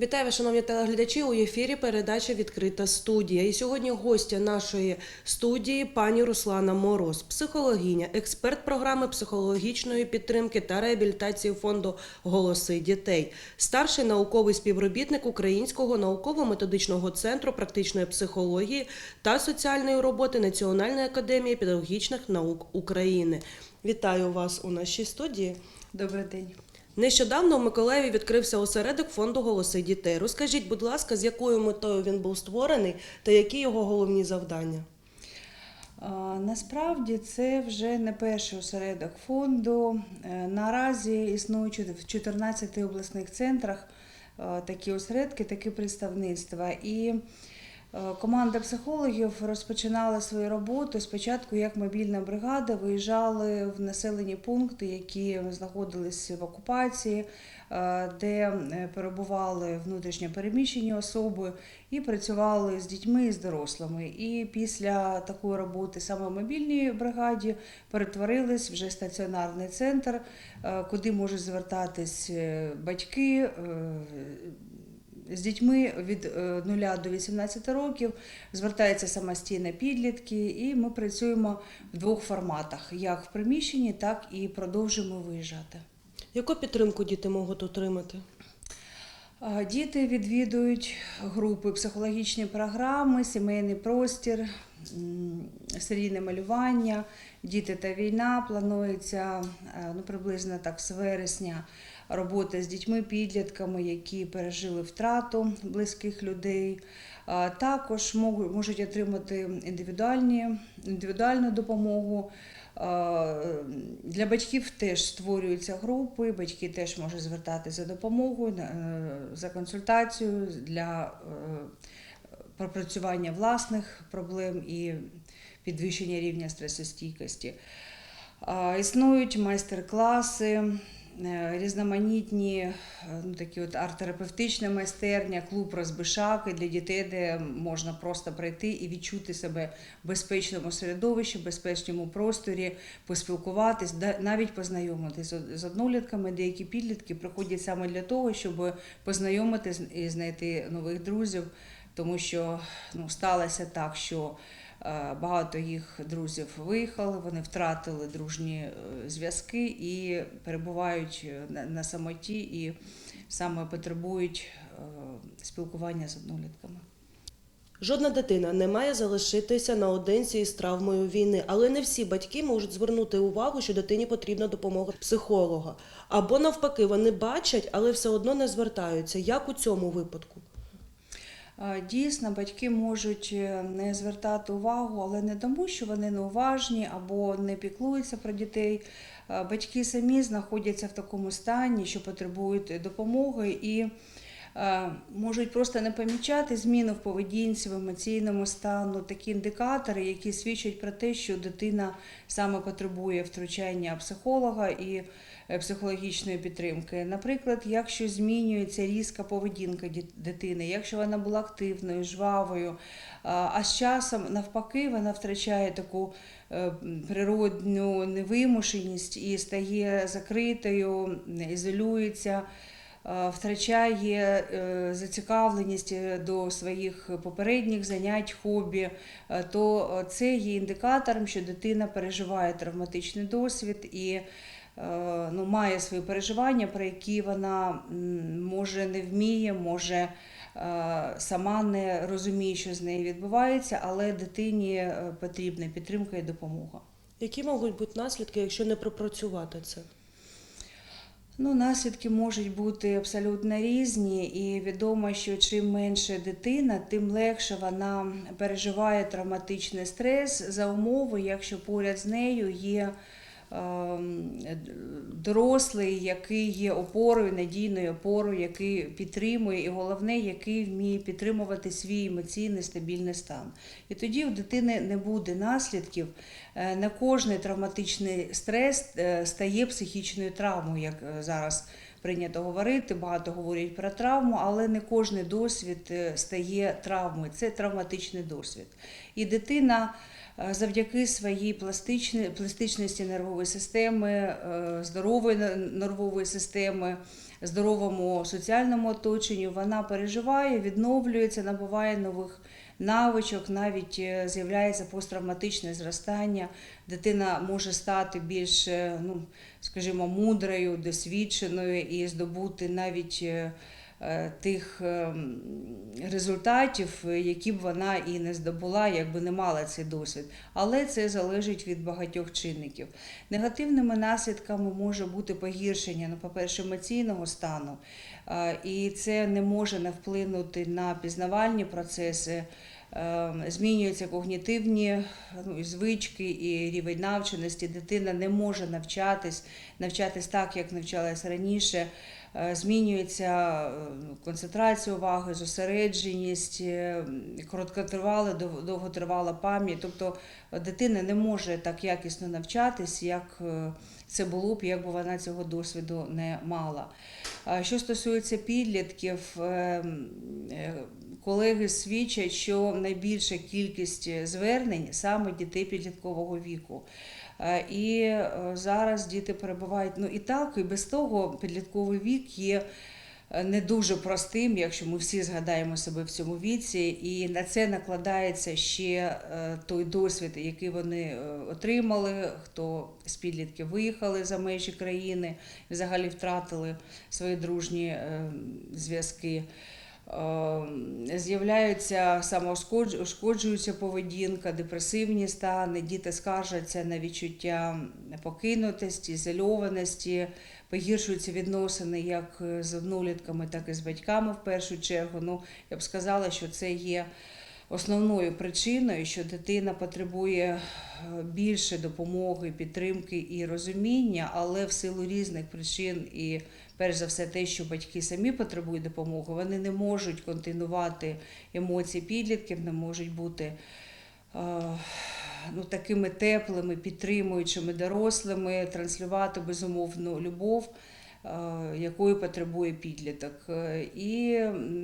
Вітаю, вас, шановні телеглядачі. У ефірі передача Відкрита студія. І сьогодні гостя нашої студії пані Руслана Мороз, психологиня, експерт програми психологічної підтримки та реабілітації фонду Голоси дітей, старший науковий співробітник Українського науково-методичного центру практичної психології та соціальної роботи Національної академії педагогічних наук України. Вітаю вас у нашій студії. Добрий день. Нещодавно в Миколаєві відкрився осередок фонду Голоси дітей. Розкажіть, будь ласка, з якою метою він був створений та які його головні завдання? Насправді це вже не перший осередок фонду. Е, Наразі існують в 14 обласних центрах е, такі осередки, такі представництва. І команда психологів розпочинала свою роботу спочатку як мобільна бригада, виїжджали в населені пункти, які знаходились в окупації, е, де е, перебували внутрішньо переміщені особи і працювали з дітьми і з дорослими. І після такої роботи саме в мобільній бригаді перетворились вже стаціонарний центр, е, куди можуть звертатись е, батьки. Е, З дітьми від е, 0 до 18 років звертаються самостійно підлітки, і ми працюємо в двох форматах: як в приміщенні, так і продовжуємо виїжджати. Яку підтримку діти можуть отримати? Діти відвідують групи психологічні програми, сімейний простір, серійне малювання, діти та війна. Планується е, ну, приблизно так з вересня робота з дітьми, підлітками, які пережили втрату близьких людей. Також можуть отримати індивідуальні, індивідуальну допомогу. Для батьків теж створюються групи, батьки теж можуть звертатися за допомогою, е, за консультацією для е, пропрацювання власних проблем і підвищення рівня стресостійкості. Існують майстер-класи, різноманітні е, ну, такі от арт-терапевтична майстерня, клуб розбишаки для дітей, де можна просто прийти і відчути себе в безпечному середовищі, в безпечному просторі, поспілкуватись, навіть познайомитися з однолітками. Деякі підлітки приходять саме для того, щоб познайомитись і знайти нових друзів, тому що ну, сталося так, що е, багато їх друзів виїхали, вони втратили дружні е, зв'язки і перебувають е, на, самоті і саме потребують е, спілкування з однолітками. Жодна дитина не має залишитися наодинці із травмою війни, але не всі батьки можуть звернути увагу, що дитині потрібна допомога психолога. Або навпаки, вони бачать, але все одно не звертаються. Як у цьому випадку? А, Дійсно, батьки можуть е, не звертати увагу, але не тому, що вони неуважні або не піклуються про дітей. Батьки самі знаходяться в такому стані, що потребують допомоги і е, можуть просто не помічати зміни в поведінці, в емоційному стану, такі індикатори, які свідчать про те, що дитина саме потребує втручання психолога і е, психологічної підтримки. Наприклад, якщо змінюється різка поведінка дитини, якщо вона була активною, жвавою, а а з часом навпаки вона втрачає таку е, природну невимушеність і стає закритою, ізолюється. е, Втрачає е, зацікавленість е, до своїх попередніх занять, хобі, е, то е, це є індикатором, що дитина переживає травматичний досвід і е, ну, має свої переживання, про які вона може не вміє, може е, сама не розуміє, що з нею відбувається, але дитині е, потрібна підтримка і допомога. Які можуть бути наслідки, якщо не пропрацювати це? Ну, наслідки можуть бути абсолютно різні, і відомо, що чим менше дитина, тим легше вона переживає травматичний стрес за умови, якщо поряд з нею є дорослий, який є опорою, надійною опорою, який підтримує, і головне, який вміє підтримувати свій емоційний стабільний стан. І тоді у дитини не буде наслідків. На кожний травматичний стрес е, стає психічною травмою, як е, зараз прийнято говорити. Багато говорять про травму, але не кожний досвід е, стає травмою. Це травматичний досвід. І дитина е, завдяки своїй пластичності нервової системи, е, здорової нервової системи, здоровому соціальному оточенні, вона переживає, відновлюється, набуває нових навичок, навіть е, з'являється посттравматичне зростання. Дитина може стати більш, е, ну, скажімо, мудрою, досвідченою і здобути навіть. Е, е, Тих ем, результатів, е, які б вона і не здобула, якби не мала цей досвід. Але це залежить від багатьох чинників. Негативними наслідками може бути погіршення, ну, по-перше, емоційного стану, е, і це не може не вплинути на пізнавальні процеси. Е, Змінюються когнітивні ну, і звички і рівень навченості. Дитина не може навчатись, навчатись так, як навчалась раніше. Е, Змінюється е, концентрація уваги, зосередженість, е, короткотривала, довготривала пам'ять. Тобто дитина не може так якісно навчатись, як це було б, якби вона цього досвіду не мала. Що стосується підлітків, колеги свідчать, що найбільша кількість звернень саме дітей підліткового віку. Е, І е, зараз діти перебувають. Ну і так, і без того підлітковий вік є е, не дуже простим, якщо ми всі згадаємо себе в цьому віці, і на це накладається ще той досвід, який вони отримали, хто з підлітків виїхали за межі країни, взагалі втратили свої дружні зв'язки. Е, З'являються самоушкоджуюча поведінка, депресивні стани, діти скаржаться на відчуття покинутості, ізольованості, погіршуються відносини як з однолітками, так і з батьками в першу чергу. Ну, я б сказала, що це є основною причиною, що дитина потребує е, більше допомоги, підтримки і розуміння, але в силу різних причин і перш за все те, що батьки самі потребують допомоги, вони не можуть континувати емоції підлітків, не можуть бути е, ну, такими теплими, підтримуючими дорослими, транслювати безумовну любов. е, Якої потребує підліток, Е, і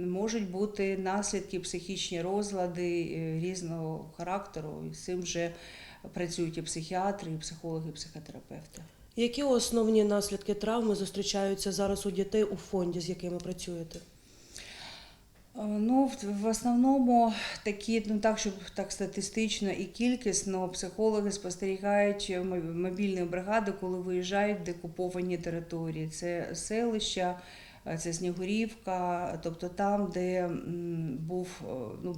можуть бути наслідки, психічні розлади різного характеру, і з цим вже працюють і психіатри, і психологи, і психотерапевти. Які основні наслідки травми зустрічаються зараз у дітей у фонді, з якими працюєте? Е, Ну, в- основному такі, ну так, щоб так статистично і кількісно, психологи спостерігають мобільні бригади, коли виїжджають в декуповані території. Це селища, е, це Снігурівка, тобто там, де був е, ну,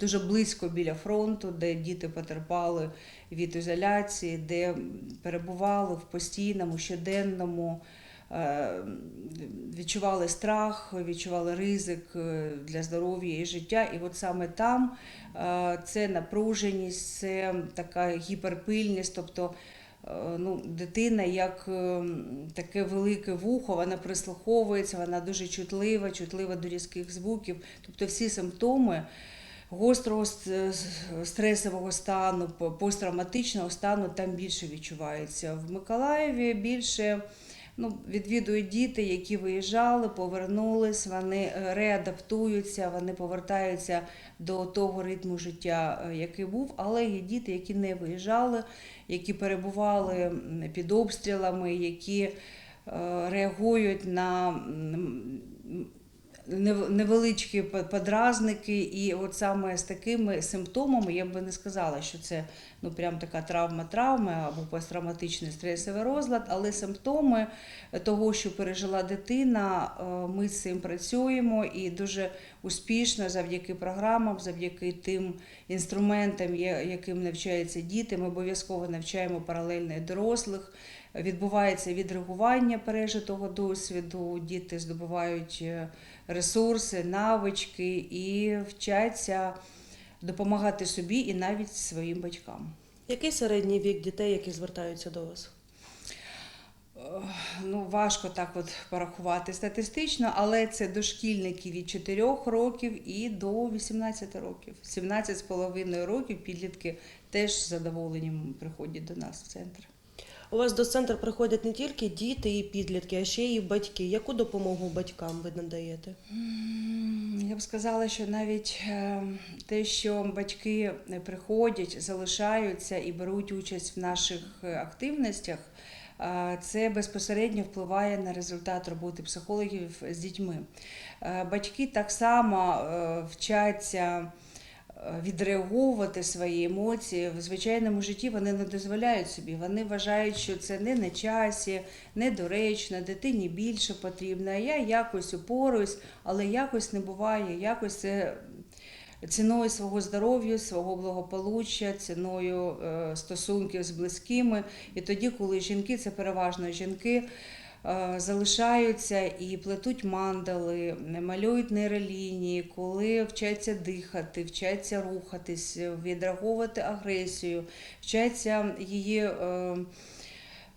дуже близько біля фронту, де діти потерпали від ізоляції, де перебували в постійному, щоденному е, відчували страх, відчували ризик е, для здоров'я і життя. І от саме там е, це напруженість, це така гіперпильність, тобто ну, дитина як таке велике вухо, вона прислуховується, вона дуже чутлива, чутлива до різких звуків. Тобто всі симптоми гострого стресового стану, по- посттравматичного стану там більше відчувається. В Миколаєві більше ну, відвідують діти, які виїжджали, повернулись, вони е, реадаптуються, вони повертаються до того ритму життя, е, який був, але є діти, які не виїжджали, які перебували під обстрілами, які е, реагують на невеличкі подразники, і от саме з такими симптомами я би не сказала, що це ну прям така травма-травма або посттравматичний стресовий розлад, але симптоми того, що пережила дитина, е, ми з цим працюємо і дуже успішно завдяки програмам, завдяки тим інструментам, яким навчаються діти. Ми обов'язково навчаємо паралельно і дорослих. Відбувається відреагування пережитого досвіду, діти здобувають е, ресурси, навички і вчаться допомагати собі і навіть своїм батькам. Який середній вік дітей, які звертаються до вас? Е, Ну, важко так от порахувати статистично, але це дошкільники від 4 років і до 18 років. 17,5 років підлітки теж з задоволенням приходять до нас в центр. У вас до центру приходять не тільки діти і підлітки, а ще й батьки. Яку допомогу батькам ви надаєте? Я б сказала, що навіть е, те, що батьки приходять, залишаються і беруть участь в наших е, активностях, це безпосередньо впливає на результат роботи психологів з дітьми. Е, Батьки так само вчаться відреагувати свої емоції в звичайному житті вони не дозволяють собі. Вони вважають, що це не на часі, недоречно, дитині більше потрібно. А я якось упоруюсь, але якось не буває, якось це ціною свого здоров'я, свого благополуччя, ціною е, стосунків з близькими. І тоді, коли жінки, це переважно жінки. Е, Залишаються і плетуть мандали, малюють нейролінії, коли вчаться дихати, вчаться рухатись, відреагувати агресію, вчаться її е,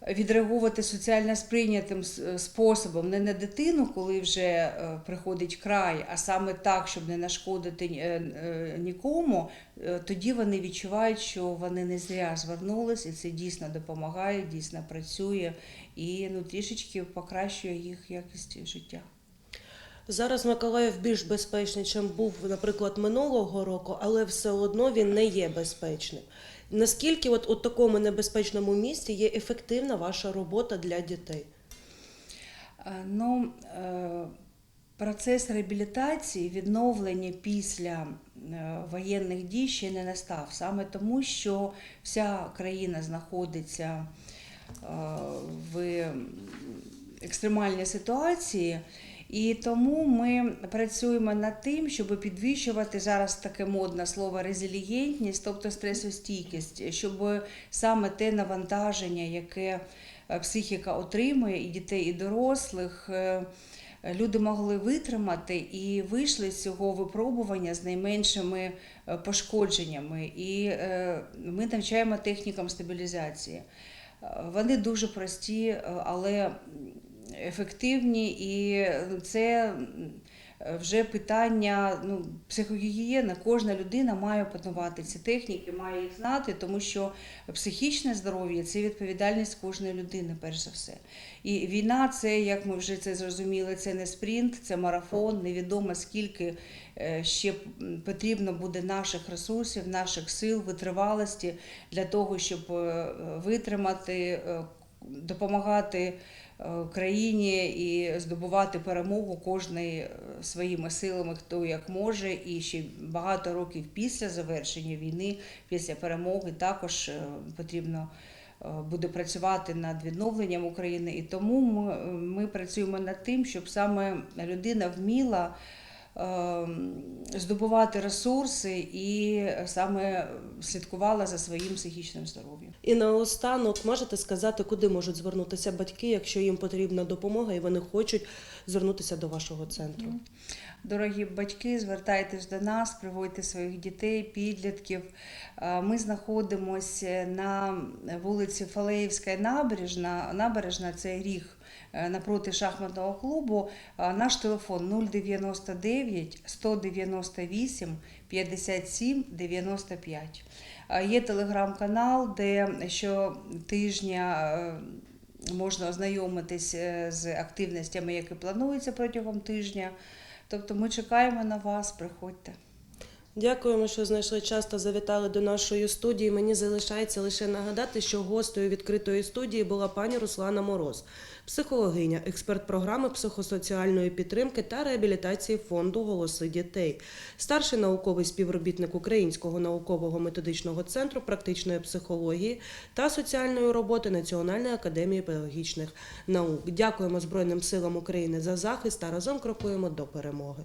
відреагувати соціально сприйнятим способом, не на дитину, коли вже е, приходить край, а саме так, щоб не нашкодити е, е, нікому, е, тоді вони відчувають, що вони не зря звернулись, і це дійсно допомагає, дійсно працює і ну, трішечки покращує їх якість життя. Зараз Миколаїв більш безпечний, чим був, наприклад, минулого року, але все одно він не є безпечним. Наскільки от у такому небезпечному місці є ефективна ваша робота для дітей? Е, Ну, е, процес реабілітації, відновлення після е, воєнних дій ще не настав. Саме тому, що вся країна знаходиться в екстремальній ситуації. І тому ми працюємо над тим, щоб підвищувати зараз таке модне слово резилієнтність, тобто стресостійкість, щоб саме те навантаження, яке е, психіка отримує і дітей, і дорослих. е, Люди могли витримати і вийшли з цього випробування з найменшими е, пошкодженнями. І ми навчаємо технікам стабілізації. Вони дуже прості, але ефективні, і це вже питання ну, психогігієни. Кожна людина має опанувати ці техніки, має їх знати, тому що психічне здоров'я це відповідальність кожної людини, перш за все. І війна це, як ми вже це зрозуміли, це не спринт, це марафон. Невідомо скільки е, ще потрібно буде наших ресурсів, наших сил, витривалості для того, щоб е, витримати, е, допомагати е, країні і здобувати перемогу кожний е, своїми силами, хто як може, і ще багато років після завершення війни, після перемоги також е, потрібно е, буде працювати над відновленням України. І тому ми, ми працюємо над тим, щоб саме людина вміла е, здобувати ресурси і саме слідкувала за своїм психічним здоров'ям. І наостанок можете сказати, куди можуть звернутися батьки, якщо їм потрібна допомога і вони хочуть звернутися до вашого центру? Дорогі батьки, звертайтесь до нас, приводьте своїх дітей, підлітків. Е, Ми знаходимося на вулиці Фалеївська набережна. Набережна це ріг напроти шахматного клубу. Е, Наш телефон 099 198 57 95. Е, Є телеграм-канал, де щотижня е, можна ознайомитись е, з активностями, які плануються протягом тижня. Тобто ми чекаємо на вас, приходьте. Дякуємо, що знайшли час та завітали до нашої студії. Мені залишається лише нагадати, що гостею відкритої студії була пані Руслана Мороз, психологиня, експерт програми психосоціальної підтримки та реабілітації фонду Голоси дітей, старший науковий співробітник Українського наукового методичного центру практичної психології та соціальної роботи Національної академії педагогічних наук. Дякуємо Збройним силам України за захист та разом крокуємо до перемоги.